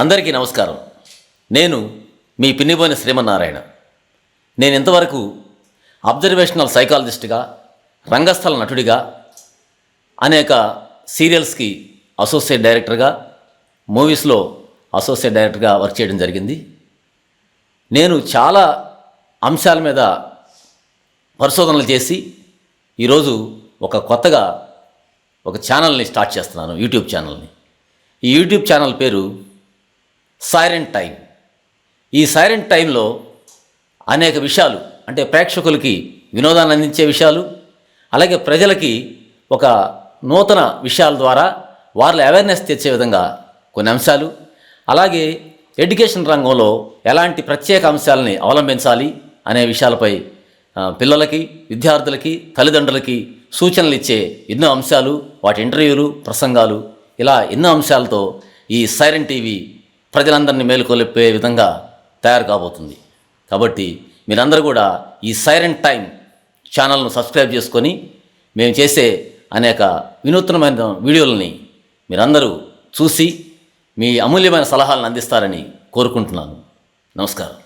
అందరికీ నమస్కారం. నేను మీ పిన్నిబోయిన శ్రీమన్నారాయణ. నేను ఇంతవరకు అబ్జర్వేషనల్ సైకాలజిస్ట్గా రంగస్థల నటుడిగా అనేక సీరియల్స్కి అసోసియేట్ డైరెక్టర్గా మూవీస్లో అసోసియేట్ డైరెక్టర్గా వర్క్ చేయడం జరిగింది. నేను చాలా అంశాల మీద పరిశోధనలు చేసి ఈరోజు ఒక కొత్తగా ఒక ఛానల్ని స్టార్ట్ చేస్తున్నాను యూట్యూబ్ ఛానల్ని. ఈ యూట్యూబ్ ఛానల్ పేరు సైరెంట్ టైం. ఈ సైరెంట్ టైంలో అనేక విషయాలు అంటే ప్రేక్షకులకి వినోదాన్ని అందించే విషయాలు అలాగే ప్రజలకి ఒక నూతన విషయాల ద్వారా వారిలో అవేర్నెస్ తెచ్చే విధంగా కొన్ని అంశాలు అలాగే ఎడ్యుకేషన్ రంగంలో ఎలాంటి ప్రత్యేక అంశాలని అవలంబించాలి అనే విషయాలపై పిల్లలకి విద్యార్థులకి తల్లిదండ్రులకి సూచనలు ఇచ్చే ఎన్నో అంశాలు వాటి ఇంటర్వ్యూలు ప్రసంగాలు ఇలా ఎన్నో అంశాలతో ఈ సైరన్ టీవీ ప్రజలందరినీ మేలుకొలిపే విధంగా తయారు కాబోతుంది. కాబట్టి మీరందరూ కూడా ఈ సైరన్ టైం ఛానల్ను సబ్స్క్రైబ్ చేసుకొని మేము చేసే అనేక వినూత్నమైన వీడియోలని మీరందరూ చూసి మీ అమూల్యమైన సలహాలను అందిస్తారని కోరుకుంటున్నాను. నమస్కారం.